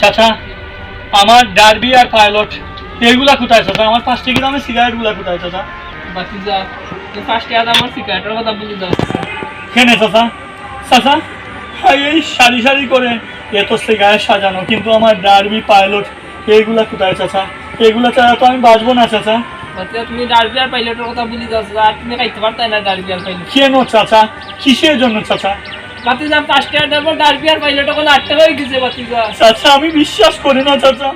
চাচা আমার ডারবি আর পাইলট এইগুলা কোথায় চাচা? আমার পাঁচ টাকা দামের সিগারেটগুলা কোথায় চাচা? বাতি যা ফার্স্টে আজ আমার সিগারেটের কথা বুঝে দাও কেনে চাচা? চাচা এই সারি সারি করে এত সিগারেট সাজানো কিন্তু আমার ডারবি পাইলট এইগুলা কোথায় চাচা? এগুলা ছাড়া তো আমি বাঁচবো না চাচা। তুমি ডারবি আর পাইলটের কথা বুঝে দাও আর তুমি খাইতে পারতাই না ডারবি আর পাইলট। কেন চাচা? কিসের জন্য চাচা? দেবো কথা আটটা হয়ে গেছে বাতি যা চাচা আমি বিশ্বাস করি না চাচা।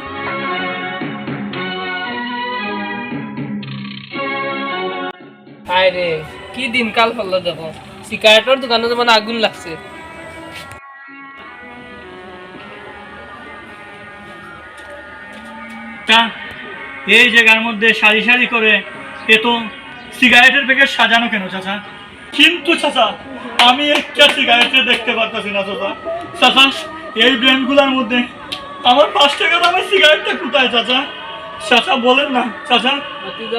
রে কি দিনকাল ফেলল দেখো সিগারেটের দোকানে যেমন আগুন লাগছে। তা এই জায়গার মধ্যে সারি সারি করে এ তো সিগারেটের প্যাকেট সাজানো কেন চাচা? কিন্তু চাচা আমি একটা সিগারেটে দেখতে পারতেছি না চাচা। চাচা এই ব্র্যান্ডগুলোর মধ্যে আমার পাঁচ টাকা দামের সিগারেটটা কোথায় চাচা? চাচা বলেন না চাচা।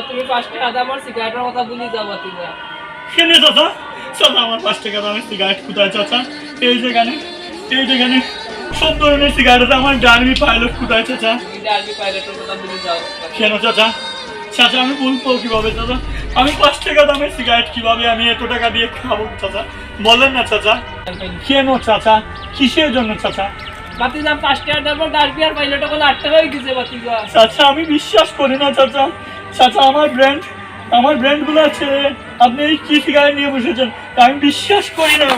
তুমি ফার্স্টে আজ আমার সিগারেটের কথা বুঝে যাও বাতি যা কেনে চাচা? চাচা আমার পাঁচ টাকা দামের সিগারেট কোথায় চাচা? এই যেখানে এই যেখানে সব ধরনের সিগারেট আমার ডার্মি পাইলট কোথায় চাচা? তুমি ডারবি পাইলটের কথা বুঝে যাও কেন চাচা? চাচা আমি বলব কীভাবে চাচা? আমি পাঁচ টাকা দামের সিগারেট কীভাবে আমি এত টাকা দিয়ে খাব চাচা? বলেন না চাচা। কেন চাচা? কিসের জন্য চাচা? বাতি যা ফার্স্টে আর দেবো ডারবি আর পাইলটের কথা আটটা হয়ে গেছে বাতি যা। চাচা আমি বিশ্বাস করি না চাচা। চাচা আমার ব্র্যান্ড আমার ব্র্যান্ডগুলো আছে। আপনি এই কি সিগারেট নিয়ে বসেছেন? আমি বিশ্বাস করি না।